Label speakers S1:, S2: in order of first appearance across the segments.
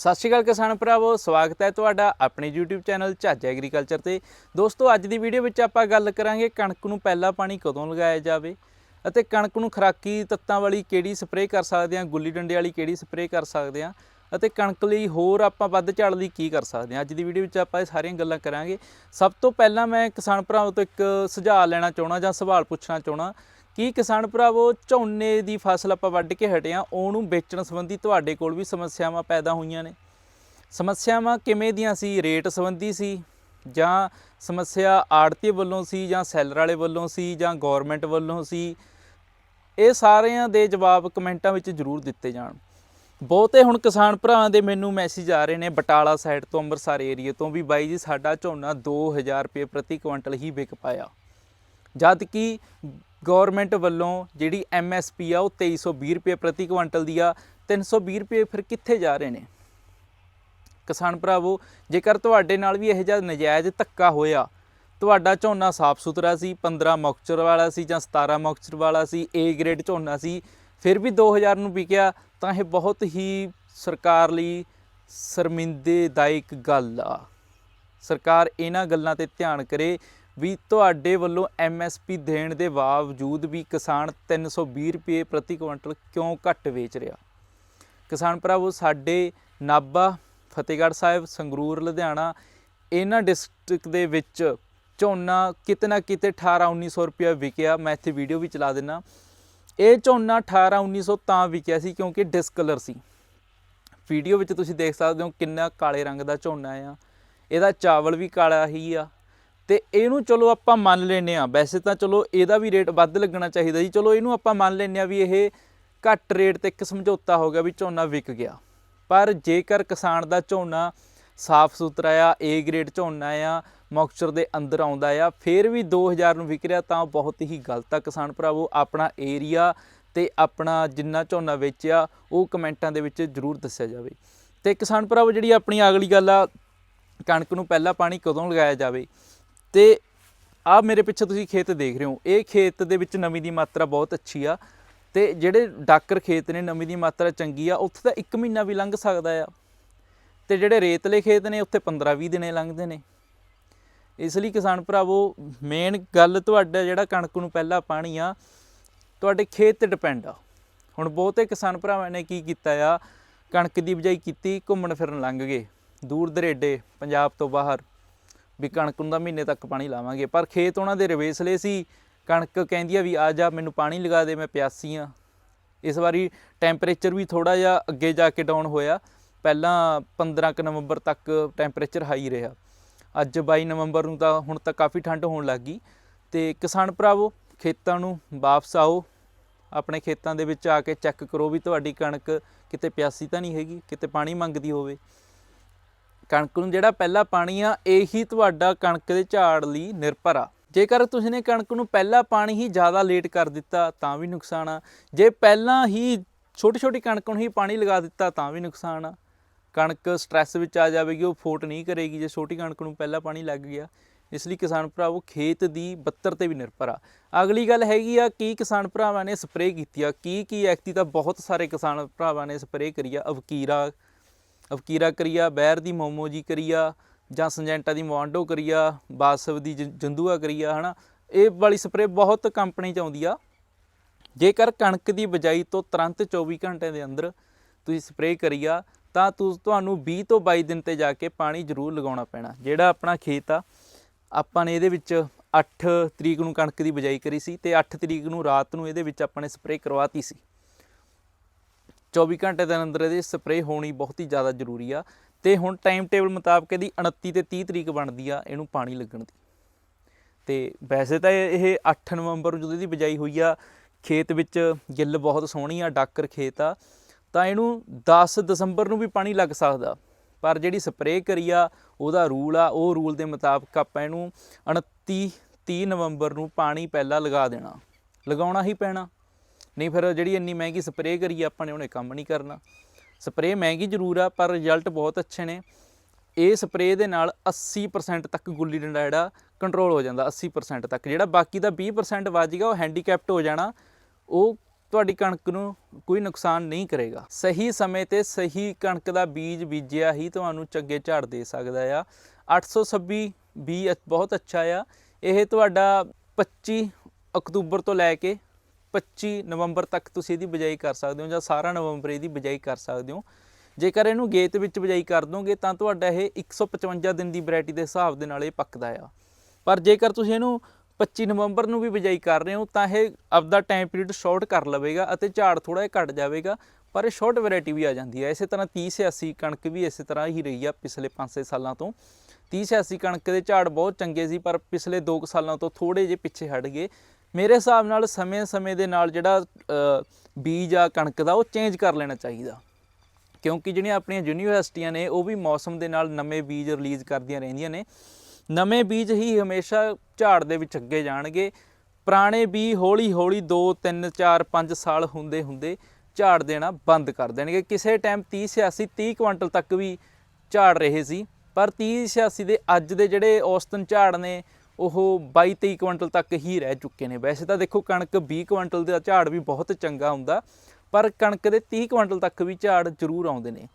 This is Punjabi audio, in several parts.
S1: ਸਤਿ ਸ਼੍ਰੀ ਅਕਾਲ ਕਿਸਾਨ ਭਰਾਵੋ, ਸਵਾਗਤ ਹੈ ਤੁਹਾਡਾ ਆਪਣੇ YouTube ਚੈਨਲ ਝਾਜ ਐਗਰੀਕਲਚਰ ਤੇ। ਦੋਸਤੋ, ਅੱਜ ਦੀ ਵੀਡੀਓ ਵਿੱਚ ਆਪਾਂ ਗੱਲ ਕਰਾਂਗੇ ਕਣਕ ਨੂੰ ਪਹਿਲਾ ਪਾਣੀ ਕਦੋਂ ਲਗਾਇਆ ਜਾਵੇ ਅਤੇ ਕਣਕ ਨੂੰ ਖਰਾਕੀ ਤੱਤਾਂ ਵਾਲੀ ਕਿਹੜੀ ਸਪਰੇਅ ਕਰ ਸਕਦੇ ਹਾਂ, ਗੁੱਲੀ ਡੰਡੇ ਵਾਲੀ ਕਿਹੜੀ ਸਪਰੇਅ ਕਰ ਸਕਦੇ ਹਾਂ ਅਤੇ ਕਣਕ ਲਈ ਹੋਰ ਆਪਾਂ ਵੱਧ ਝਾੜ ਲਈ ਕੀ ਕਰ ਸਕਦੇ ਹਾਂ। ਅੱਜ ਦੀ ਵੀਡੀਓ ਵਿੱਚ ਆਪਾਂ ਇਹ ਸਾਰੀਆਂ ਗੱਲਾਂ ਕਰਾਂਗੇ। ਸਭ ਤੋਂ ਪਹਿਲਾਂ ਮੈਂ ਕਿਸਾਨ ਭਰਾਵਾਂ ਤੋਂ ਇੱਕ ਸੁਝਾਅ ਲੈਣਾ ਚਾਹਣਾ ਜਾਂ ਸਵਾਲ ਪੁੱਛਣਾ ਚਾਹਣਾ ਕੀ ਕਿਸਾਨ ਭਰਾਵੋ, ਝੋਨੇ ਦੀ ਫਸਲ ਆਪਾਂ ਵੱਢ ਕੇ ਹਟੇ ਹਾਂ ਉਹਨੂੰ ਵੇਚਣ ਸੰਬੰਧੀ ਤੁਹਾਡੇ ਕੋਲ ਵੀ ਸਮੱਸਿਆਵਾਂ ਪੈਦਾ ਹੋਈਆਂ ਨੇ। ਸਮੱਸਿਆਵਾਂ ਕਿਵੇਂ ਦੀਆਂ ਸੀ, ਰੇਟ ਸੰਬੰਧੀ ਸੀ, ਜਾਂ ਸਮੱਸਿਆ ਆੜਤੀ ਵੱਲੋਂ ਸੀ, ਜਾਂ ਸੈਲਰ ਵਾਲੇ ਵੱਲੋਂ ਸੀ, ਜਾਂ ਗਵਰਨਮੈਂਟ ਵੱਲੋਂ ਸੀ? ਇਹ ਸਾਰਿਆਂ ਦੇ ਜਵਾਬ ਕਮੈਂਟਾਂ ਵਿੱਚ ਜ਼ਰੂਰ ਦਿੱਤੇ ਜਾਣ। ਬਹੁਤੇ ਹੁਣ ਕਿਸਾਨ ਭਰਾਵਾਂ ਦੇ ਮੈਨੂੰ ਮੈਸੇਜ ਆ ਰਹੇ ਨੇ, ਬਟਾਲਾ ਸਾਈਡ ਤੋਂ, ਅੰਮ੍ਰਿਤਸਰ ਏਰੀਏ ਤੋਂ ਵੀ ਬਾਈ ਜੀ, ਸਾਡਾ ਝੋਨਾ 2000 ਰੁਪਏ ਪ੍ਰਤੀ ਕੁਇੰਟਲ ਹੀ ਵਿਕ ਪਾਇਆ। ਜਦ ਕਿ ਗਵਰਨਮੈਂਟ ਵੱਲੋਂ ਜਿਹੜੀ ਐਮਐਸਪੀ ਆ, ਉਹ 2320 ਰੁਪਏ ਪ੍ਰਤੀ ਕੁਇੰਟਲ ਦੀ ਆ। 320 ਰੁਪਏ ਫਿਰ ਕਿੱਥੇ ਜਾ ਰਹੇ ਨੇ? ਕਿਸਾਨ ਭਰਾਵੋ, ਜੇਕਰ ਤੁਹਾਡੇ ਨਾਲ ਵੀ ਇਹੋ ਜਿਹਾ ਨਜਾਇਜ਼ ਧੱਕਾ ਹੋਇਆ, ਤੁਹਾਡਾ ਝੋਨਾ ਸਾਫ਼ ਸੁਥਰਾ ਸੀ 15 ਮੌਕਚਰ ਵਾਲਾ ਸੀ ਜਾਂ 17 ਮੌਕਚਰ ਵਾਲਾ ਸੀ, A ਗ੍ਰੇਡ ਝੋਨਾ ਸੀ, ਫਿਰ ਵੀ 2000 ਨੂੰ ਵਿਕਿਆ, ਤਾਂ ਇਹ ਬਹੁਤ ਹੀ ਸਰਕਾਰ ਲਈ ਸ਼ਰਮਿੰਦੇਦਾਇਕ ਗੱਲ ਆ। ਸਰਕਾਰ ਇਹਨਾਂ ਗੱਲਾਂ ਤੇ ਧਿਆਨ ਕਰੇ ਵੀ ਤੁਹਾਡੇ ਵੱਲੋਂ ਐਮਐਸਪੀ ਦੇਣ ਦੇ ਬਾਵਜੂਦ ਵੀ ਕਿਸਾਨ 320 ਰੁਪਏ ਪ੍ਰਤੀ ਕੁਇੰਟਲ ਕਿਉਂ ਘੱਟ ਵੇਚ ਰਿਹਾ? ਕਿਸਾਨ ਭਰਾਵੋ, ਸਾਡੇ ਨਾਭਾ, ਫਤਿਹਗੜ੍ਹ ਸਾਹਿਬ, ਸੰਗਰੂਰ, ਲੁਧਿਆਣਾ, ਇਹਨਾਂ ਡਿਸਟ੍ਰਿਕਟ ਦੇ ਵਿੱਚ ਝੋਨਾ ਕਿਤੇ ਨਾ ਕਿਤੇ 18 1900 ਰੁਪਏ ਵਿਕਿਆ। ਮੈਂ ਇੱਥੇ ਵੀਡੀਓ ਵੀ ਚਲਾ ਦਿੰਨਾ। ਇਹ ਝੋਨਾ 18 1900 ਤਾਂ ਵਿਕਿਆ ਸੀ ਕਿਉਂਕਿ ਡਿਸਕਲਰ ਸੀ। ਵੀਡੀਓ ਵਿੱਚ ਤੁਸੀਂ ਦੇਖ ਸਕਦੇ ਹੋ ਕਿੰਨਾ ਕਾਲੇ ਰੰਗ ਦਾ ਝੋਨਾ ਆ। ਇਹਦਾ ਚਾਵਲ ਵੀ ਕਾਲਾ ਹੀ ਆ। ਤੇ ਇਹਨੂੰ ਚਲੋ ਆਪਾਂ ਮੰਨ ਲੈਨੇ ਆ ਵੈਸੇ ਤਾਂ ਚਲੋ ਇਹਦਾ ਵੀ ਰੇਟ ਵੱਧ ਲੱਗਣਾ ਚਾਹੀਦਾ ਜੀ। ਚਲੋ ਇਹਨੂੰ ਆਪਾਂ ਮੰਨ ਲੈਨੇ ਆ ਵੀ ਇਹ ਘੱਟ ਰੇਟ ਤੇ ਇੱਕ ਸਮਝੌਤਾ ਹੋ ਗਿਆ ਵੀ ਝੋਨਾ ਵਿਕ ਗਿਆ। ਪਰ ਜੇਕਰ ਕਿਸਾਨ ਦਾ ਝੋਨਾ ਸਾਫ਼ ਸੁਥਰਾ ਆ, A ਗ੍ਰੇਡ ਝੋਨਾ ਆ ਮੌਕਚਰ ਦੇ ਅੰਦਰ ਆਉਂਦਾ ਆ, ਫਿਰ ਵੀ 2000 ਨੂੰ ਵਿਕ ਰਿਹਾ ਤਾਂ ਬਹੁਤ ਹੀ ਗਲਤ ਆ ਕਿਸਾਨ ਭਰਾਵੋ। ਆਪਣਾ ਏਰੀਆ ਤੇ ਆਪਣਾ ਜਿੰਨਾ ਝੋਨਾ ਵੇਚਿਆ, ਉਹ ਕਮੈਂਟਾਂ ਦੇ ਵਿੱਚ ਜਰੂਰ ਦੱਸਿਆ ਜਾਵੇ। ਤੇ ਕਿਸਾਨ ਭਰਾਵੋ, ਜਿਹੜੀ ਆਪਣੀ ਅਗਲੀ ਗੱਲ ਆ, ਕਣਕ ਨੂੰ ਪਹਿਲਾਂ ਪਾਣੀ ਕਦੋਂ ਲਗਾਇਆ ਜਾਵੇ? ਤੇ ਆ ਮੇਰੇ ਪਿੱਛੇ ਤੁਸੀਂ ਖੇਤ ਦੇਖ ਰਹੇ ਹੋ। ਇਹ ਖੇਤ ਦੇ ਵਿੱਚ ਨਮੀ ਦੀ ਮਾਤਰਾ ਬਹੁਤ ਅੱਛੀ ਆ ਤੇ ਜਿਹੜੇ ਡਾਕਰ ਖੇਤ ਨੇ ਨਮੀ ਦੀ ਮਾਤਰਾ ਚੰਗੀ ਆ, ਉੱਥੇ ਤਾਂ 1 ਮਹੀਨਾ ਵੀ ਲੰਘ ਸਕਦਾ ਆ। ਤੇ ਜਿਹੜੇ ਰੇਤਲੇ ਖੇਤ ਨੇ, ਉੱਥੇ 15-20 ਦਿਨੇ ਲੰਘਦੇ ਨੇ। ਇਸ ਲਈ ਕਿਸਾਨ ਭਰਾਵੋ ਮੇਨ ਗੱਲ ਤੁਹਾਡਾ ਜਿਹੜਾ ਕਣਕ ਨੂੰ ਪਹਿਲਾਂ ਪਾਣੀ ਆ, ਤੁਹਾਡੇ ਖੇਤ ਤੇ ਡਿਪੈਂਡ ਆ। ਹੁਣ ਬਹੁਤੇ ਕਿਸਾਨ ਭਰਾਵਾਂ ਨੇ ਕੀ ਕੀਤਾ ਆ, ਕਣਕ ਦੀ ਬਿਜਾਈ ਕੀਤੀ, ਘੁੰਮਣ ਫਿਰਨ ਲੰਘ ਗਏ। ਦੂਰ ਦਰੇਡੇ, ਪੰਜਾਬ ਤੋਂ ਬਾਹਰ। ਵੀ ਕਣਕ ਨੂੰ ਤਾਂ ਮਹੀਨੇ ਤੱਕ ਪਾਣੀ ਲਾਵਾਂਗੇ। ਪਰ ਖੇਤ ਉਹਨਾਂ ਦੇ ਰਵੇਸਲੇ ਸੀ। ਕਣਕ ਕਹਿੰਦੀ ਆ ਵੀ ਆ ਜਾ, ਮੈਨੂੰ ਪਾਣੀ ਲਗਾ ਦੇ, ਮੈਂ ਪਿਆਸੀ ਆ। ਇਸ ਵਾਰੀ ਟੈਂਪਰੇਚਰ ਵੀ ਥੋੜਾ ਜਿਹਾ ਅੱਗੇ ਜਾ ਕੇ ਡਾਊਨ ਹੋਇਆ। ਪਹਿਲਾਂ 15 ਕੁ ਨਵੰਬਰ ਤੱਕ ਟੈਂਪਰੇਚਰ ਹਾਈ ਰਿਹਾ। ਅੱਜ 22 ਨਵੰਬਰ ਨੂੰ ਤਾਂ ਹੁਣ ਤਾਂ ਕਾਫੀ ਠੰਡ ਹੋਣ ਲੱਗੀ ਤੇ ਕਿਸਾਨ ਭਰਾਵੋ, ਖੇਤਾਂ ਨੂੰ ਵਾਪਸ ਆਓ। ਆਪਣੇ ਖੇਤਾਂ ਦੇ ਵਿੱਚ ਆ ਕੇ ਚੈੱਕ ਕਰੋ ਵੀ ਤੁਹਾਡੀ ਕਣਕ ਕਿਤੇ ਪਿਆਸੀ ਤਾਂ ਨਹੀਂ ਹੈਗੀ, ਕਿਤੇ ਪਾਣੀ ਮੰਗਦੀ ਹੋਵੇ। ਕਣਕ ਨੂੰ ਜਿਹੜਾ ਪਹਿਲਾ ਪਾਣੀ ਆ, ਇਹੀ ਤੁਹਾਡਾ ਕਣਕ ਦੇ ਝਾੜ ਲਈ ਨਿਰਭਰ ਆ। ਜੇਕਰ ਤੁਸੀਂ ਨੇ ਕਣਕ ਨੂੰ ਪਹਿਲਾ ਪਾਣੀ ਹੀ ਜ਼ਿਆਦਾ ਲੇਟ ਕਰ ਦਿੱਤਾ, ਤਾਂ ਵੀ ਨੁਕਸਾਨ ਆ। ਜੇ ਪਹਿਲਾਂ ਹੀ ਛੋਟੀ ਛੋਟੀ ਕਣਕ ਨੂੰ ਹੀ ਪਾਣੀ ਲਗਾ ਦਿੱਤਾ, ਤਾਂ ਵੀ ਨੁਕਸਾਨ ਆ। ਕਣਕ ਸਟ੍ਰੈਸ ਵਿੱਚ ਆ ਜਾਵੇਗੀ, ਉਹ ਫੋਟ ਨਹੀਂ ਕਰੇਗੀ, ਜੇ ਛੋਟੀ ਕਣਕ ਨੂੰ ਪਹਿਲਾਂ ਪਾਣੀ ਲੱਗ ਗਿਆ। ਇਸ ਲਈ ਕਿਸਾਨ ਭਰਾਵੋ, ਖੇਤ ਦੀ ਬੱਤਰ ਤੇ ਵੀ ਨਿਰਭਰ ਆ। ਅਗਲੀ ਗੱਲ ਹੈਗੀ ਆ, ਕੀ ਕਿਸਾਨ ਭਰਾਵਾਂ ਨੇ ਸਪਰੇਅ ਕੀਤੀ ਆ? ਕੀ ਕੀ ਐਕਤੀ ਤਾਂ ਬਹੁਤ ਸਾਰੇ ਕਿਸਾਨ ਭਰਾਵਾਂ ਨੇ ਸਪਰੇਅ ਕਰੀ ਆ, ਅਵਕੀਰਾ ਅਵਕੀਰਾ ਕਰੀਆ ਬੈਰ ਦੀ ਮੋਮੋ ਜੀ ਕਰੀਆ ਜਾਂ ਸੰਜੈਂਟਾ ਦੀ ਮਵਾਂਡੋ ਕਰੀਆ, ਬਾਸਵ ਦੀ ਜ- ਜੰਦੂਆ ਕਰੀਆ, ਹਨਾ? ਇਹ ਵਾਲੀ ਸਪਰੇਅ ਬਹੁਤ ਕੰਪਨੀ ਚ ਆਉਂਦੀ ਆ। ਜੇਕਰ ਕਣਕ ਦੀ ਬਜਾਈ ਤੋਂ ਤੁਰੰਤ 24 ਘੰਟੇ ਦੇ ਅੰਦਰ ਤੁਸੀਂ ਸਪਰੇਅ ਕਰੀਆ, ਤਾਂ ਤੁਹਾਨੂੰ 20 ਤੋਂ 22 ਦਿਨ ਤੇ ਜਾ ਕੇ ਪਾਣੀ ਜ਼ਰੂਰ ਲਗਾਉਣਾ ਪੈਣਾ। ਜਿਹੜਾ ਆਪਣਾ ਖੇਤ ਆ, ਆਪਾਂ ਨੇ ਇਹਦੇ ਵਿੱਚ 8 ਤਰੀਕ ਨੂੰ ਕਣਕ ਦੀ ਬਜਾਈ ਕਰੀ ਸੀ ਤੇ 8 ਤਰੀਕ ਨੂੰ ਰਾਤ ਨੂੰ ਇਹਦੇ ਵਿੱਚ ਆਪਾਂ ਨੇ ਸਪਰੇਅ ਕਰਵਾਤੀ ਸੀ। 24 ਘੰਟੇ ਦੇ ਅੰਦਰ ਇਹਦੀ ਸਪਰੇਅ ਹੋਣੀ ਬਹੁਤ ਹੀ ਜ਼ਿਆਦਾ ਜ਼ਰੂਰੀ ਆ। ਤੇ ਹੁਣ ਟਾਈਮ ਟੇਬਲ ਮੁਤਾਬਕ ਇਹਦੀ 29 ਤੇ 30 ਤਰੀਕ ਬਣਦੀ ਆ ਇਹਨੂੰ ਪਾਣੀ ਲੱਗਣ ਦੀ। ਤੇ ਵੈਸੇ ਤਾਂ ਇਹ ਇਹ 8 ਨਵੰਬਰ ਨੂੰ ਜਦੋਂ ਇਹਦੀ ਬਿਜਾਈ ਹੋਈ ਆ, ਖੇਤ ਵਿੱਚ ਗਿੱਲ ਬਹੁਤ ਸੋਹਣੀ ਆ, ਡਾਕਰ ਖੇਤ ਆ, ਤਾਂ ਇਹਨੂੰ 10 ਦਸੰਬਰ ਨੂੰ ਵੀ ਪਾਣੀ ਲੱਗ ਸਕਦਾ। ਪਰ ਜਿਹੜੀ ਸਪਰੇਅ ਕਰੀ ਆ, ਉਹਦਾ ਰੂਲ ਆ, ਉਹ ਰੂਲ ਦੇ ਮੁਤਾਬਕ ਆਪਾਂ ਇਹਨੂੰ 29 30 ਨਵੰਬਰ ਨੂੰ ਪਾਣੀ ਪਹਿਲਾਂ ਲਗਾ ਦੇਣਾ। ਲਗਾਉਣਾ ਹੀ ਪੈਣਾ। ਨਹੀਂ, ਫਿਰ ਜਿਹੜੀ ਇੰਨੀ ਮਹਿੰਗੀ ਸਪਰੇਅ ਕਰੀ ਆਪਾਂ ਨੇ, ਉਹਨੇ ਕੰਮ ਨਹੀਂ ਕਰਨਾ। ਸਪਰੇਅ ਮਹਿੰਗੀ ਜ਼ਰੂਰ ਆ, ਪਰ ਰਿਜ਼ਲਟ ਬਹੁਤ ਅੱਛੇ ਨੇ। ਇਹ ਸਪਰੇਅ ਦੇ ਨਾਲ 80% ਤੱਕ ਗੁੱਲੀ ਡੰਡਾ ਜਿਹੜਾ ਕੰਟਰੋਲ ਹੋ ਜਾਂਦਾ 80% ਤੱਕ। ਜਿਹੜਾ ਬਾਕੀ ਦਾ 20% ਵੱਜ ਗਿਆ, ਉਹ ਹੈਂਡੀਕੈਪਟ ਹੋ ਜਾਣਾ, ਉਹ ਤੁਹਾਡੀ ਕਣਕ ਨੂੰ ਕੋਈ ਨੁਕਸਾਨ ਨਹੀਂ ਕਰੇਗਾ। ਸਹੀ ਸਮੇਂ ਤੇ ਸਹੀ ਕਣਕ ਦਾ ਬੀਜ ਬੀਜਿਆ ਹੀ ਤੁਹਾਨੂੰ ਚੰਗੇ ਝਾੜ ਦੇ ਸਕਦਾ ਆ। 826 ਬੀ ਅ- ਬਹੁਤ ਅੱਛਾ ਆ। ਇਹ ਤੁਹਾਡਾ 25 ਅਕਤੂਬਰ ਤੋਂ ਲੈ ਕੇ 25 ਨਵੰਬਰ ਤੱਕ ਤੁਸੀਂ ਇਹਦੀ ਬਿਜਾਈ ਕਰ ਸਕਦੇ ਹੋ ਜਾਂ ਸਾਰਾ ਨਵੰਬਰ ਇਹਦੀ ਬਿਜਾਈ ਕਰ ਸਕਦੇ ਹੋ। ਜੇਕਰ ਇਹਨੂੰ ਗੇਤ ਵਿੱਚ ਬਿਜਾਈ ਕਰ ਦੋਗੇ ਤਾਂ ਤੁਹਾਡਾ ਇਹ 155 ਦਿਨ ਦੀ ਵੈਰਾਈਟੀ ਦੇ ਹਿਸਾਬ ਦੇ ਨਾਲ ਇਹ ਪੱਕਦਾ ਆ। ਪਰ ਜੇਕਰ ਤੁਸੀਂ ਇਹਨੂੰ 25 ਨਵੰਬਰ ਨੂੰ ਵੀ ਬਿਜਾਈ ਕਰ ਰਹੇ ਹੋ ਤਾਂ ਇਹ ਆਪਦਾ ਟਾਈਮ ਪੀਰੀਅਡ ਸ਼ਾਰਟ ਕਰ ਲਵੇਗਾ ਅਤੇ ਝਾੜ ਥੋੜਾ ਜਿਹਾ ਘਟ ਜਾਵੇਗਾ, ਪਰ ਇਹ ਸ਼ਾਰਟ ਵੈਰਾਈਟੀ ਵੀ ਆ ਜਾਂਦੀ ਹੈ ਇਸੇ ਤਰ੍ਹਾਂ 30 80 ਕਣਕ ਵੀ ਇਸੇ ਤਰ੍ਹਾਂ ਹੀ ਰਹੀ ਆ ਪਿਛਲੇ 5-6 ਸਾਲਾਂ ਤੋਂ। 30 80 ਕਣਕ ਦੇ ਝਾੜ ਬਹੁਤ ਚੰਗੇ ਸੀ, ਪਰ ਪਿਛਲੇ 2 ਸਾਲਾਂ ਤੋਂ ਥੋੜੇ ਜਿਹੇ ਪਿੱਛੇ ਹਟ ਗਏ। ਮੇਰੇ ਹਿਸਾਬ ਨਾਲ ਸਮੇਂ-ਸਮੇਂ ਦੇ ਨਾਲ ਜਿਹੜਾ ਬੀਜ ਆ, ਕਣਕ ਦਾ, ਉਹ ਚੇਂਜ ਕਰ ਲੈਣਾ ਚਾਹੀਦਾ। ਕਿਉਂਕਿ ਜਿਹੜੀਆਂ ਆਪਣੀਆਂ ਯੂਨੀਵਰਸਿਟੀਆਂ ਨੇ, ਉਹ ਵੀ ਮੌਸਮ ਦੇ ਨਾਲ ਨਵੇਂ ਬੀਜ ਰਿਲੀਜ਼ ਕਰਦੀਆਂ ਰਹਿੰਦੀਆਂ ਨੇ। ਨਵੇਂ ਬੀਜ ਹੀ ਹਮੇਸ਼ਾ ਝਾੜ ਦੇ ਵਿੱਚ ਅੱਗੇ ਜਾਣਗੇ। ਪੁਰਾਣੇ ਬੀਜ ਹੌਲੀ ਹੌਲੀ 2 3 4 5 ਸਾਲ ਹੁੰਦੇ ਹੁੰਦੇ ਝਾੜ ਦੇਣਾ ਬੰਦ ਕਰ ਦੇਣਗੇ। ਕਿਸੇ ਟਾਈਮ 30 86 30 ਕੁਇੰਟਲ ਤੱਕ ਵੀ ਝਾੜ ਰਹੇ ਸੀ। ਪਰ 30 86 ਦੇ ਅੱਜ ਦੇ ਜਿਹੜੇ ਔਸਤਨ ਝਾੜ ਨੇ ਉਹ 22 23 ਕੁਇੰਟਲ ਤੱਕ ਹੀ ਰਹਿ ਚੁੱਕੇ ਨੇ। ਵੈਸੇ ਤਾਂ ਦੇਖੋ ਕਣਕ 20 ਕੁਇੰਟਲ ਦਾ ਝਾੜ ਵੀ ਬਹੁਤ ਚੰਗਾ ਹੁੰਦਾ, ਪਰ ਕਣਕ ਦੇ 30 ਕੁਇੰਟਲ ਤੱਕ ਵੀ ਝਾੜ ਜ਼ਰੂਰ ਆਉਂਦੇ ਨੇ।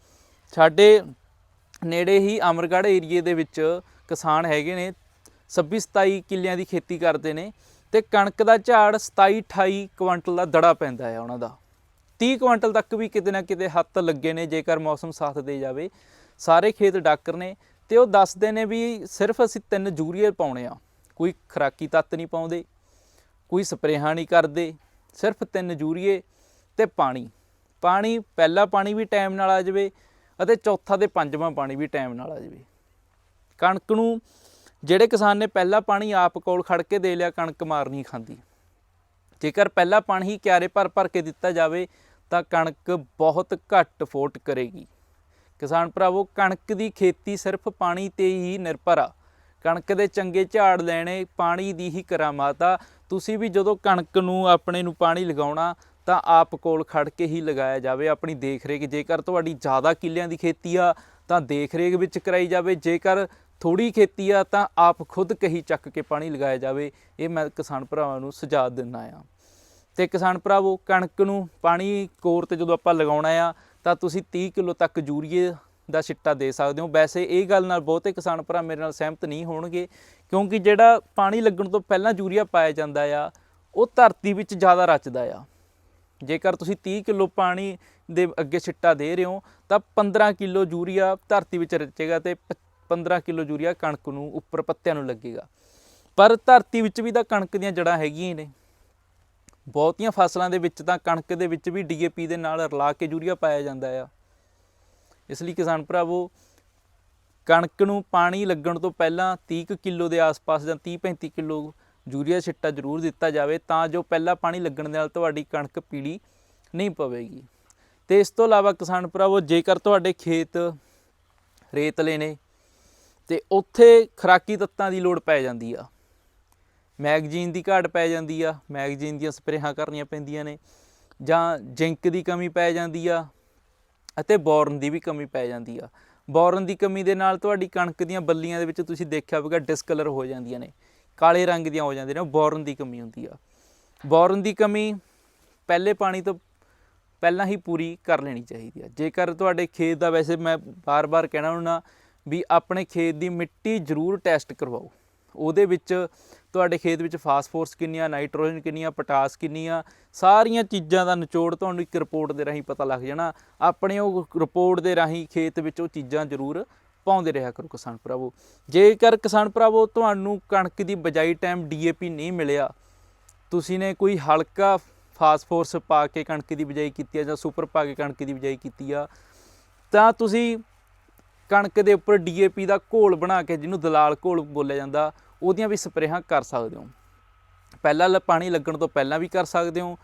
S1: ਸਾਡੇ ਨੇੜੇ ਹੀ ਅਮਰਗੜ੍ਹ ਏਰੀਏ ਦੇ ਵਿੱਚ ਕਿਸਾਨ ਹੈਗੇ ਨੇ 26 27 ਕਿੱਲਿਆਂ ਦੀ ਖੇਤੀ ਕਰਦੇ ਨੇ ਤੇ ਕਣਕ ਦਾ ਝਾੜ 27 28 ਕੁਇੰਟਲ ਦਾ ਦੜਾ ਪੈਂਦਾ ਹੈ ਉਹਨਾਂ ਦਾ। 30 ਕੁਇੰਟਲ ਤੱਕ ਵੀ ਕਿਤੇ ਨਾ ਕਿਤੇ ਹੱਥ ਲੱਗੇ ਨੇ, ਜੇਕਰ ਮੌਸਮ ਸਾਥ ਦੇ ਜਾਵੇ। ਸਾਰੇ ਖੇਤ ਡਾਕਰ ਨੇ ਤੇ ਉਹ ਦੱਸਦੇ ਨੇ ਵੀ ਸਿਰਫ ਅਸੀਂ ਤਿੰਨ ਯੂਰੀਏ ਪਾਉਣੇ ਆ। ਕੋਈ ਖਰਾਕੀ ਤੱਤ ਨਹੀਂ ਪਾਉਂਦੇ, ਕੋਈ ਸਪਰੇਹਾਂ ਨਹੀਂ ਕਰਦੇ, ਸਿਰਫ ਤਿੰਨ ਯੂਰੀਏ ਤੇ ਪਾਣੀ। ਪਾਣੀ, ਪਹਿਲਾ ਪਾਣੀ ਵੀ ਟਾਈਮ ਨਾਲ ਆ ਜਾਵੇ ਅਤੇ ਚੌਥਾ ਤੇ ਪੰਜਵਾਂ ਪਾਣੀ ਵੀ ਟਾਈਮ ਨਾਲ ਆ ਜਾਵੇ। ਕਣਕ ਨੂੰ ਜਿਹੜੇ ਕਿਸਾਨ ਨੇ ਪਹਿਲਾ ਪਾਣੀ ਆਪ ਕੋਲ ਖੜ ਕੇ ਦੇ ਲਿਆ, ਕਣਕ ਮਾਰ ਨਹੀਂ ਖਾਂਦੀ। ਜੇਕਰ ਪਹਿਲਾ ਪਾਣੀ ਹੀ ਕਿਆਰੇ ਭਰ ਭਰ ਕੇ ਦਿੱਤਾ ਜਾਵੇ, ਤਾਂ ਕਣਕ ਬਹੁਤ ਘੱਟ ਫੋਟ ਕਰੇਗੀ। ਕਿਸਾਨ ਭਰਾਵੋ, ਕਣਕ ਦੀ ਖੇਤੀ ਸਿਰਫ ਪਾਣੀ ਤੇ ਹੀ ਨਿਰਭਰ ਆ। ਕਣਕ ਦੇ ਚੰਗੇ ਝਾੜ ਲੈਣੇ, ਪਾਣੀ ਦੀ ਹੀ ਕਰਾਮਾਤ ਆ ਤੁਸੀਂ ਵੀ ਜਦੋਂ ਕਣਕ ਨੂੰ ਆਪਣੇ ਨੂੰ ਪਾਣੀ ਲਗਾਉਣਾ, ਤਾਂ ਆਪ ਕੋਲ ਖੜ ਕੇ ਹੀ ਲਗਾਇਆ ਜਾਵੇ ਆਪਣੀ ਦੇਖ ਰੇਖ ਜੇਕਰ ਤੁਹਾਡੀ ਜ਼ਿਆਦਾ ਕਿੱਲਿਆਂ ਦੀ ਖੇਤੀ ਆ, ਤਾਂ ਦੇਖ ਰੇਖ ਵਿੱਚ ਕਰਾਈ ਜਾਵੇ। ਜੇਕਰ ਥੋੜੀ ਖੇਤੀ ਆ, ਤਾਂ ਆਪ ਖੁਦ ਕਹੀ ਚੱਕ ਕੇ ਪਾਣੀ ਲਗਾਇਆ ਜਾਵੇ। ਇਹ ਮੈਂ ਕਿਸਾਨ ਭਰਾਵਾਂ ਨੂੰ ਸੁਝਾਅ ਦਿੰਦਾ ਆ ਤੇ ਕਿਸਾਨ ਭਰਾਵੋ, ਕਣਕ ਨੂੰ ਪਾਣੀ ਕੋਰ ਤੇ ਜਦੋਂ ਆਪਾਂ ਲਗਾਉਣਾ ਆ, ਤਾਂ ਤੁਸੀਂ 30 ਕਿਲੋ ਤੱਕ ਯੂਰੀਏ ਦਾ ਸਿੱਟਾ ਦੇ ਸਕਦੇ ਹੋ। ਵੈਸੇ ਇਹ ਗੱਲ ਨਾਲ ਬਹੁਤੇ ਕਿਸਾਨ ਭਰਾ ਮੇਰੇ ਨਾਲ ਸਹਿਮਤ ਨਹੀਂ ਹੋਣਗੇ, ਕਿਉਂਕਿ ਜਿਹੜਾ ਪਾਣੀ ਲੱਗਣ ਤੋਂ ਪਹਿਲਾਂ ਯੂਰੀਆ ਪਾਇਆ ਜਾਂਦਾ ਆ, ਉਹ ਧਰਤੀ ਵਿੱਚ ਜ਼ਿਆਦਾ ਰਚਦਾ ਆ। ਜੇਕਰ ਤੁਸੀਂ 30 ਕਿਲੋ ਪਾਣੀ ਦੇ ਅੱਗੇ ਸਿੱਟਾ ਦੇ ਰਹੇ ਹੋ, ਤਾਂ 15 ਕਿਲੋ ਯੂਰੀਆ ਧਰਤੀ ਵਿੱਚ ਰਚੇਗਾ ਤੇ ਪ- 15 ਕਿਲੋ ਯੂਰੀਆ ਕਣਕ ਨੂੰ ਉੱਪਰ ਪੱਤਿਆਂ ਨੂੰ ਲੱਗੇਗਾ। ਪਰ ਧਰਤੀ ਵਿੱਚ ਵੀ ਤਾਂ ਕਣਕ ਦੀਆਂ ਜੜਾਂ ਹੈਗੀਆਂ ਹੀ ਨੇ। ਬਹੁਤੀਆਂ ਫਸਲਾਂ ਦੇ ਵਿੱਚ ਤਾਂ ਕਣਕ ਦੇ ਵਿੱਚ ਵੀ ਡੀਏਪੀ ਦੇ ਨਾਲ ਰਲਾ ਕੇ ਯੂਰੀਆ ਪਾਇਆ ਜਾਂਦਾ ਆ। ਇਸ ਲਈ ਕਿਸਾਨ ਭਰਾਵੋ, ਕਣਕ ਨੂੰ ਪਾਣੀ ਲੱਗਣ ਤੋਂ ਪਹਿਲਾਂ 30 ਕੁ ਕਿਲੋ ਦੇ ਆਸ-ਪਾਸ ਜਾਂ 30-35 ਕਿਲੋ ਯੂਰੀਆ ਛਿੱਟਾ ਜ਼ਰੂਰ ਦਿੱਤਾ ਜਾਵੇ ਤਾਂ ਜੋ ਪਹਿਲਾਂ ਪਾਣੀ ਲੱਗਣ ਦੇ ਨਾਲ ਤੁਹਾਡੀ ਕਣਕ ਪੀਲੀ ਨਹੀਂ ਪਵੇਗੀ। ਤੇ ਇਸ ਤੋਂ ਇਲਾਵਾ ਕਿਸਾਨ ਭਰਾਵੋ, ਜੇਕਰ ਤੁਹਾਡੇ ਖੇਤ ਰੇਤਲੇ ਨੇ ਤੇ ਉੱਥੇ ਖਰਾਕੀ ਤੱਤਾਂ ਦੀ ਲੋੜ ਪੈ ਜਾਂਦੀ ਆ, ਮੈਗਜ਼ੀਨ ਦੀ ਘਾਟ ਪੈ ਜਾਂਦੀ ਆ, ਮੈਗਜ਼ੀਨ ਦੀਆਂ ਸਪਰੇਹਾਂ ਕਰਨੀਆਂ ਪੈਂਦੀਆਂ ਨੇ ਜਾਂ ਜ਼ਿੰਕ ਦੀ ਕਮੀ ਪੈ ਜਾਂਦੀ ਆ ਅਤੇ ਬੋਰਨ ਦੀ ਵੀ ਕਮੀ ਪੈ ਜਾਂਦੀ ਆ। ਬੋਰਨ ਦੀ ਕਮੀ ਦੇ ਨਾਲ ਤੁਹਾਡੀ ਕਣਕ ਦੀਆਂ ਬੱਲੀਆਂ ਦੇ ਵਿੱਚ ਤੁਸੀਂ ਦੇਖਿਆ ਹੋਵੇਗਾ ਡਿਸਕਲਰ ਹੋ ਜਾਂਦੀਆਂ ਨੇ, ਕਾਲੇ ਰੰਗ ਦੀਆਂ ਹੋ ਜਾਂਦੀਆਂ ਨੇ, ਉਹ ਬੋਰਨ ਦੀ ਕਮੀ ਹੁੰਦੀ ਆ। ਬੋਰਨ ਦੀ ਕਮੀ ਪਹਿਲੇ ਪਾਣੀ ਤੋਂ ਪਹਿਲਾਂ ਹੀ ਪੂਰੀ ਕਰ ਲੈਣੀ ਚਾਹੀਦੀ ਆ। ਜੇਕਰ ਤੁਹਾਡੇ ਖੇਤ ਦਾ ਵੈਸੇ ਮੈਂ ਬਾਰ-ਬਾਰ ਕਹਿਣਾ ਹੁੰਦਾ ਵੀ ਆਪਣੇ ਖੇਤ ਦੀ ਮਿੱਟੀ ਜ਼ਰੂਰ ਟੈਸਟ ਕਰਵਾਓ। ਉਹਦੇ ਵਿੱਚ ਤੁਹਾਡੇ ਖੇਤ ਵਿੱਚ ਫਾਸਫੋਰਸ ਕਿੰਨੀਆਂ ਨਾਈਟ੍ਰੋਜਨ ਕਿੰਨੀ ਆ ਪੋਟਾਸ ਕਿੰਨੀ ਆ ਸਾਰੀਆਂ ਚੀਜ਼ਾਂ ਦਾ ਨਿਚੋੜ ਤੁਹਾਨੂੰ ਇੱਕ ਰਿਪੋਰਟ ਦੇ ਰਾਹੀਂ ਪਤਾ ਲੱਗ ਜਾਣਾ। ਆਪਣੇ ਉਹ ਰਿਪੋਰਟ ਦੇ ਰਾਹੀਂ ਖੇਤ ਵਿੱਚ ਉਹ ਚੀਜ਼ਾਂ ਜ਼ਰੂਰ ਪਾਉਂਦੇ ਰਿਹਾ ਕਰੋ ਕਿਸਾਨ ਭਰਾਵੋ। ਜੇਕਰ ਕਿਸਾਨ ਭਰਾਵੋ, ਤੁਹਾਨੂੰ ਕਣਕ ਦੀ ਬਜਾਈ ਟਾਈਮ ਡੀਏਪੀ ਨਹੀਂ ਮਿਲਿਆ, ਤੁਸੀਂ ਨੇ ਕੋਈ ਹਲਕਾ ਫਾਸਫੋਰਸ ਪਾ ਕੇ ਕਣਕ ਦੀ ਬਿਜਾਈ ਕੀਤੀ ਆ ਜਾਂ ਸੁਪਰ ਪਾ ਕੇ ਕਣਕ ਦੀ ਬਿਜਾਈ ਕੀਤੀ ਆ, ਤਾਂ ਤੁਸੀਂ ਕਣਕ ਦੇ ਉੱਪਰ ਡੀਏਪੀ ਦਾ ਘੋਲ ਬਣਾ ਕੇ, ਜਿਹਨੂੰ ਦਲਾਲ ਘੋਲ ਬੋਲਿਆ ਜਾਂਦਾ ਉਹਦੀਆਂ ਵੀ ਸਪਰੇਹਾਂ ਕਰ ਸਕਦੇ ਹੋ। ਪਹਿਲਾਂ ਲ- ਪਾਣੀ ਲੱਗਣ ਤੋਂ ਪਹਿਲਾਂ ਵੀ ਕਰ ਸਕਦੇ ਹੋ।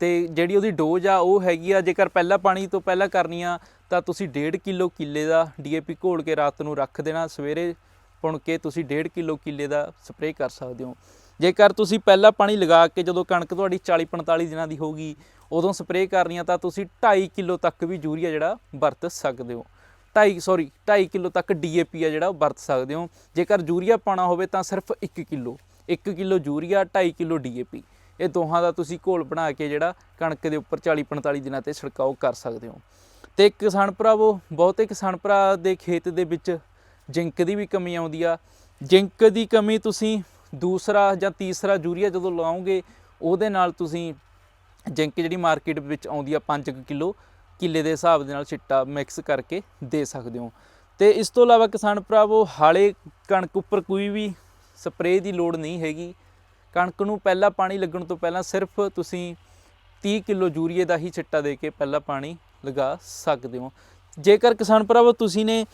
S1: ਤੇ ਜਿਹੜੀ ਉਹਦੀ ਡੋਜ਼ ਆ, ਉਹ ਹੈਗੀ ਆ, ਜੇਕਰ ਪਹਿਲਾਂ ਪਾਣੀ ਤੋਂ ਪਹਿਲਾਂ ਕਰਨੀ ਆ, ਤਾਂ ਤੁਸੀਂ 1.5 ਕਿਲੋ ਕਿੱਲੇ ਦਾ ਡੀਏਪੀ ਘੋਲ ਕੇ ਰਾਤ ਨੂੰ ਰੱਖ ਦੇਣਾ। ਸਵੇਰੇ ਪੁਣ ਕੇ ਤੁਸੀਂ 1.5 ਕਿਲੋ ਕਿੱਲੇ ਦਾ ਸਪਰੇਅ ਕਰ ਸਕਦੇ ਹੋ। ਜੇਕਰ ਤੁਸੀਂ ਪਹਿਲਾਂ ਪਾਣੀ ਲਗਾ ਕੇ ਜਦੋਂ ਕਣਕ ਤੁਹਾਡੀ 40 45 ਦਿਨਾਂ ਦੀ ਹੋਊਗੀ ਉਦੋਂ ਸਪਰੇਅ ਕਰਨੀ ਆ, ਤਾਂ ਤੁਸੀਂ 2.5 ਕਿਲੋ ਤੱਕ ਵੀ ਯੂਰੀਆ ਜਿਹੜਾ ਵਰਤ ਸਕਦੇ ਹੋ। 2.5 ਸੌਰੀ 2.5 ਕਿਲੋ ਤੱਕ ਡੀਏਪੀ ਆ ਜਿਹੜਾ ਉਹ ਵਰਤ ਸਕਦੇ ਹੋ। ਜੇਕਰ ਯੂਰੀਆ ਪਾਣਾ ਹੋਵੇ ਤਾਂ ਸਿਰਫ 1 kilo 1 kilo urea 2.5 kilo DAP ਇਹ ਦੋਹਾਂ ਦਾ ਤੁਸੀਂ ਘੋਲ ਬਣਾ ਕੇ ਜਿਹੜਾ ਕਣਕ ਦੇ ਉੱਪਰ 40 45 ਦਿਨਾਂ ਤੇ ਛਿੜਕਾਓ ਕਰ ਸਕਦੇ ਹੋ। ਤੇ ਕਿਸਾਨ ਭਰਾਵੋ, ਬਹੁਤੇ ਕਿਸਾਨ ਭਰਾ ਦੇ ਖੇਤ ਦੇ ਵਿੱਚ ਜਿੰਕ ਦੀ ਵੀ ਕਮੀ ਆਉਂਦੀ ਆ। ਜਿੰਕ ਦੀ ਕਮੀ ਤੁਸੀਂ ਦੂਸਰਾ ਜਾਂ ਤੀਸਰਾ ਯੂਰੀਆ ਜਦੋਂ ਲਾਓਗੇ, ਉਹਦੇ ਨਾਲ ਤੁਸੀਂ ਜਿੰਕ ਜਿਹੜੀ ਮਾਰਕੀਟ ਵਿੱਚ ਆਉਂਦੀ ਆ 5 ਕਿਲੋ ਕਿੱਲੇ ਦੇ ਹਿਸਾਬ ਦੇ ਨਾਲ ਛਿੱਟਾ ਮਿਕਸ ਕਰਕੇ ਦੇ ਸਕਦੇ ਹੋ। ਤੇ ਇਸ ਤੋਂ ਇਲਾਵਾ ਕਿਸਾਨ ਭਰਾਵੋ, ਹਾਲੇ ਕਣਕ ਉੱਪਰ ਕੋਈ ਵੀ ਸਪਰੇਅ ਦੀ ਲੋੜ ਨਹੀਂ ਹੈਗੀ। ਕਣਕ ਨੂੰ ਪਹਿਲਾਂ ਪਾਣੀ ਲੱਗਣ ਤੋਂ ਪਹਿਲਾਂ ਸਿਰਫ ਤੁਸੀਂ 30 ਕਿਲੋ ਯੂਰੀਏ ਦਾ ਹੀ ਛਿੱਟਾ ਦੇ ਕੇ ਪਹਿਲਾਂ ਪਾਣੀ ਲਗਾ ਸਕਦੇ ਹੋ। ਜੇਕਰ ਕਿਸਾਨ ਭਰਾਵੋ, ਤੁਸੀਂ ਨੇ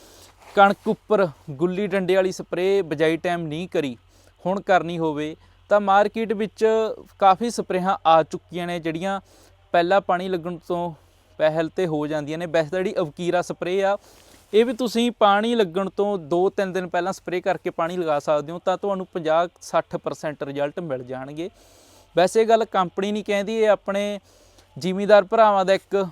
S1: ਕਣਕ ਉੱਪਰ ਗੁੱਲੀ ਡੰਡੇ ਵਾਲੀ ਸਪਰੇਅ ਬਜਾਈ ਟਾਈਮ ਨਹੀਂ ਕਰੀ, ਹੁਣ ਕਰਨੀ ਹੋਵੇ, ਤਾਂ ਮਾਰਕੀਟ ਵਿੱਚ ਕਾਫੀ ਸਪਰੇਹਾਂ ਆ ਚੁੱਕੀਆਂ ਨੇ ਜਿਹੜੀਆਂ ਪਹਿਲਾਂ ਪਾਣੀ ਲੱਗਣ ਤੋਂ ਪਹਿਲ ਤੇ ਹੋ ਜਾਂਦੀਆਂ ਨੇ। ਵੈਸੇ ਜਿਹੜੀ ਅਵਕੀਰਾ ਸਪਰੇਅ ਆ, ਇਹ ਵੀ ਤੁਸੀਂ ਪਾਣੀ ਲੱਗਣ ਤੋਂ 2-3 ਦਿਨ ਪਹਿਲਾਂ ਸਪਰੇਅ ਕਰਕੇ ਪਾਣੀ ਲਗਾ ਸਕਦੇ ਹੋ ਤਾਂ ਤੁਹਾਨੂੰ 50-60% ਰਿਜ਼ਲਟ ਮਿਲ ਜਾਣਗੇ। ਵੈਸੇ ਇਹ ਗੱਲ ਕੰਪਨੀ ਨਹੀਂ ਕਹਿੰਦੀ, ਇਹ ਆਪਣੇ ਜ਼ਿਮੀਦਾਰ ਭਰਾਵਾਂ ਦਾ ਇੱਕ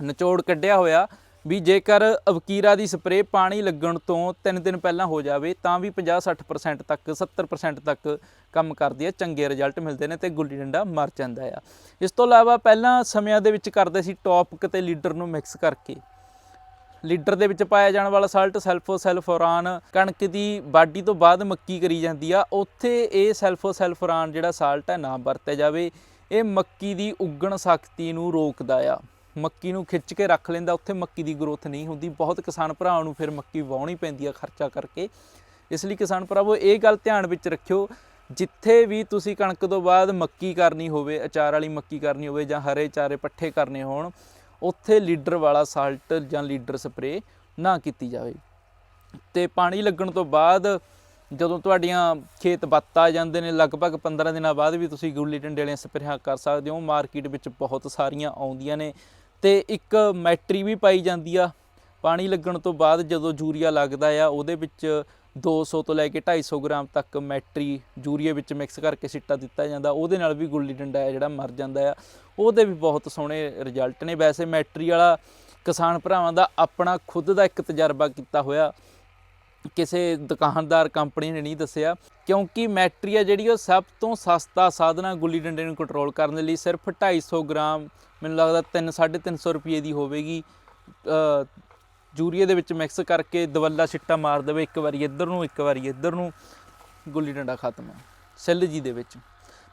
S1: ਨਿਚੋੜ ਕੱਢਿਆ ਹੋਇਆ। ਵੀ ਜੇਕਰ ਅਵਕੀਰਾ ਦੀ ਸਪਰੇਅ ਪਾਣੀ ਲੱਗਣ ਤੋਂ 3 ਦਿਨ ਪਹਿਲਾਂ ਹੋ ਜਾਵੇ, ਤਾਂ ਵੀ 50-60% ਤੱਕ 70% ਤੱਕ ਕੰਮ ਕਰਦੀ ਹੈ, ਚੰਗੇ ਰਿਜ਼ਲਟ ਮਿਲਦੇ ਨੇ ਤੇ ਗੁੱਲੀ ਡੰਡਾ ਮਰ ਜਾਂਦਾ ਆ। ਇਸ ਤੋਂ ਇਲਾਵਾ ਪਹਿਲਾਂ ਸਮਿਆਂ ਦੇ ਵਿੱਚ ਕਰਦੇ ਸੀ ਟੌਪਕ ਤੇ ਲੀਡਰ ਨੂੰ ਮਿਕਸ ਕਰਕੇ। ਲੀਡਰ ਦੇ ਵਿੱਚ ਪਾਇਆ ਜਾਣ ਵਾਲਾ ਸਾਲਟ ਸੈਲਫੋਸੈਲਫੋਰਾਨ ਕਣਕ ਦੀ ਬਾਡੀ ਤੋਂ ਬਾਅਦ ਮੱਕੀ ਕਰੀ ਜਾਂਦੀ ਆ। ਉੱਥੇ ਇਹ ਸੈਲਫੋਸੈਲਫੋਰਾਨ ਜਿਹੜਾ ਸਾਲਟ ਹੈ ਨਾ ਵਰਤਿਆ ਜਾਵੇ, ਇਹ ਮੱਕੀ ਦੀ ਉੱਗਣ ਸ਼ਕਤੀ ਨੂੰ ਰੋਕਦਾ ਆ। ਮੱਕੀ ਨੂੰ ਖਿੱਚ ਕੇ ਰੱਖ ਲੈਂਦਾ, ਉੱਥੇ ਮੱਕੀ ਦੀ ਗਰੋਥ ਨਹੀਂ ਹੁੰਦੀ। ਬਹੁਤ ਕਿਸਾਨ ਭਰਾਵਾਂ ਨੂੰ ਫਿਰ ਮੱਕੀ ਵਾਉਣੀ ਪੈਂਦੀ ਆ ਖਰਚਾ ਕਰਕੇ। ਇਸ ਲਈ ਕਿਸਾਨ ਭਰਾਵੋ, ਇਹ ਗੱਲ ਧਿਆਨ ਵਿੱਚ ਰੱਖਿਓ, ਜਿੱਥੇ ਵੀ ਤੁਸੀਂ ਕਣਕ ਤੋਂ ਬਾਅਦ ਮੱਕੀ ਕਰਨੀ ਹੋਵੇ, ਅਚਾਰ ਵਾਲੀ ਮੱਕੀ ਕਰਨੀ ਹੋਵੇ ਜਾਂ ਹਰੇ ਚਾਰੇ ਪੱਠੇ ਕਰਨੇ ਹੋਣ, ਉੱਥੇ ਲੀਡਰ ਵਾਲਾ ਸਾਲਟ ਜਾਂ ਲੀਡਰ ਸਪਰੇ ਨਾ ਕੀਤੀ ਜਾਵੇ। ਤੇ ਪਾਣੀ ਲੱਗਣ ਤੋਂ ਬਾਅਦ ਜਦੋਂ ਤੁਹਾਡੀਆਂ ਖੇਤ ਬੱਤ ਆ ਜਾਂਦੇ ਨੇ, ਲਗਭਗ 15 ਦਿਨਾਂ ਬਾਅਦ ਵੀ ਤੁਸੀਂ ਗੁੱਲੀ ਡੰਡੇ ਵਾਲੀਆਂ ਸਪਰੇਹਾਂ ਕਰ ਸਕਦੇ ਹੋ। ਮਾਰਕੀਟ ਵਿੱਚ ਬਹੁਤ ਸਾਰੀਆਂ ਆਉਂਦੀਆਂ ਨੇ। ਤੇ ਇੱਕ ਮੈਟਰੀ ਵੀ ਪਾਈ ਜਾਂਦੀ ਆ। ਪਾਣੀ ਲੱਗਣ ਤੋਂ ਬਾਅਦ ਜਦੋਂ ਯੂਰੀਆ ਲੱਗਦਾ ਆ, ਉਹਦੇ ਵਿੱਚ 200 ਤੋਂ ਲੈ ਕੇ 250 ਗ੍ਰਾਮ ਤੱਕ ਮੈਟਰੀ ਯੂਰੀਆ ਵਿੱਚ ਮਿਕਸ ਕਰਕੇ ਸਿੱਟਾ ਦਿੱਤਾ ਜਾਂਦਾ। ਉਹਦੇ ਨਾਲ ਵੀ ਗੁੱਲੀ ਡੰਡਾ ਹੈ ਜਿਹੜਾ ਮਰ ਜਾਂਦਾ ਆ। ਉਹਦੇ ਵੀ ਬਹੁਤ ਸੋਹਣੇ ਰਿਜ਼ਲਟ ਨੇ। ਵੈਸੇ ਮੈਟਰੀ ਵਾਲਾ ਕਿਸਾਨ ਭਰਾਵਾਂ ਦਾ ਆਪਣਾ ਖੁਦ ਦਾ ਇੱਕ ਤਜਰਬਾ ਕੀਤਾ ਹੋਇਆ। ਕਿਸੇ ਦੁਕਾਨਦਾਰ ਕੰਪਨੀ ਨੇ ਨਹੀਂ ਦੱਸਿਆ ਕਿਉਂਕਿ ਮੈਟਰੀਆ ਜਿਹੜੀ ਉਹ ਸਭ ਤੋਂ ਸਸਤਾ ਸਾਧਨ ਆ ਗੁੱਲੀ ਡੰਡੇ ਨੂੰ ਕੰਟਰੋਲ ਕਰਨ ਦੇ ਲਈ ਸਿਰਫ 250 ਗ੍ਰਾਮ ਮੈਨੂੰ ਲੱਗਦਾ 3 350 ਰੁਪਏ ਦੀ ਹੋਵੇਗੀ। ਅ, ਦੇ ਵਿੱਚ ਮਿਕਸ ਕਰਕੇ ਦਵੱਲਾ ਛਿੱਟਾ ਮਾਰ ਦੇਵੇ ਇੱਕ ਵਾਰੀ ਇੱਧਰ ਨੂੰ ਇੱਕ ਵਾਰੀ ਇੱਧਰ ਨੂੰ ਗੁੱਲੀ ਡੰਡਾ ਖਤਮ ਹੈ ਸੈੱਲ ਜੀ ਦੇ ਵਿੱਚ।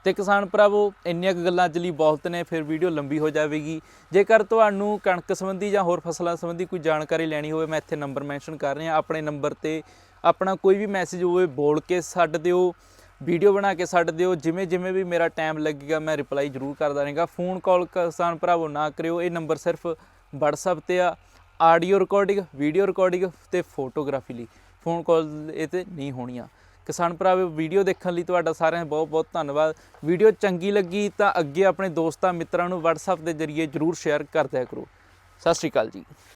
S1: ਤੇ ਕਿਸਾਨ ਭਰਾਵੋ, ਇੰਨੀਆਂ ਕੁ ਗੱਲਾਂ ਅੱਜ ਲਈ ਬਹੁਤ ਨੇ, ਫਿਰ ਵੀਡੀਓ ਲੰਬੀ ਹੋ ਜਾਵੇਗੀ। ਜੇਕਰ ਤੁਹਾਨੂੰ ਕਣਕ ਸੰਬੰਧੀ ਜਾਂ ਹੋਰ ਫਸਲਾਂ ਸੰਬੰਧੀ ਕੋਈ ਜਾਣਕਾਰੀ ਲੈਣੀ ਹੋਵੇ, ਮੈਂ ਇੱਥੇ ਨੰਬਰ ਮੈਂਸ਼ਨ ਕਰ ਰਿਹਾ। ਆਪਣੇ ਨੰਬਰ ਤੇ ਆਪਣਾ ਕੋਈ ਵੀ ਮੈਸੇਜ ਹੋਵੇ, ਬੋਲ ਕੇ ਛੱਡ ਦਿਓ, ਵੀਡੀਓ ਬਣਾ ਕੇ ਛੱਡ ਦਿਓ। ਜਿਵੇਂ ਜਿਵੇਂ ਵੀ ਮੇਰਾ ਟਾਈਮ ਲੱਗੇਗਾ, ਮੈਂ ਰਿਪਲਾਈ ਜ਼ਰੂਰ ਕਰਦਾ ਰਹਾਂਗਾ। ਫੋਨ ਕਾਲ ਕਿਸਾਨ ਭਰਾਵੋ, ਨਾ ਕਰਿਓ। ਇਹ ਨੰਬਰ ਸਿਰਫ WhatsApp ਤੇ ਆ। ਆਡੀਓ ਰਿਕਾਰਡਿੰਗ, ਵੀਡੀਓ ਰਿਕਾਰਡਿੰਗ ਤੇ ਫੋਟੋਗ੍ਰਾਫੀ ਲਈ। ਫੋਨ ਕਾਲ ਇਹ ਤੇ ਨਹੀਂ ਹੋਣੀਆਂ। ਕਿਸਾਨ ਭਰਾਵੋ, ਵੀਡੀਓ ਦੇਖਣ ਲਈ ਤੁਹਾਡਾ ਸਾਰਿਆਂ ਦਾ ਬਹੁਤ ਬਹੁਤ ਧੰਨਵਾਦ। ਵੀਡੀਓ ਚੰਗੀ ਲੱਗੀ ਤਾਂ ਅੱਗੇ ਆਪਣੇ ਦੋਸਤਾਂ ਮਿੱਤਰਾਂ ਨੂੰ WhatsApp ਦੇ ਜ਼ਰੀਏ ਜਰੂਰ ਸ਼ੇਅਰ ਕਰ ਦਿਆ ਕਰੋ। ਸਤਿ ਸ਼੍ਰੀ ਅਕਾਲ ਜੀ।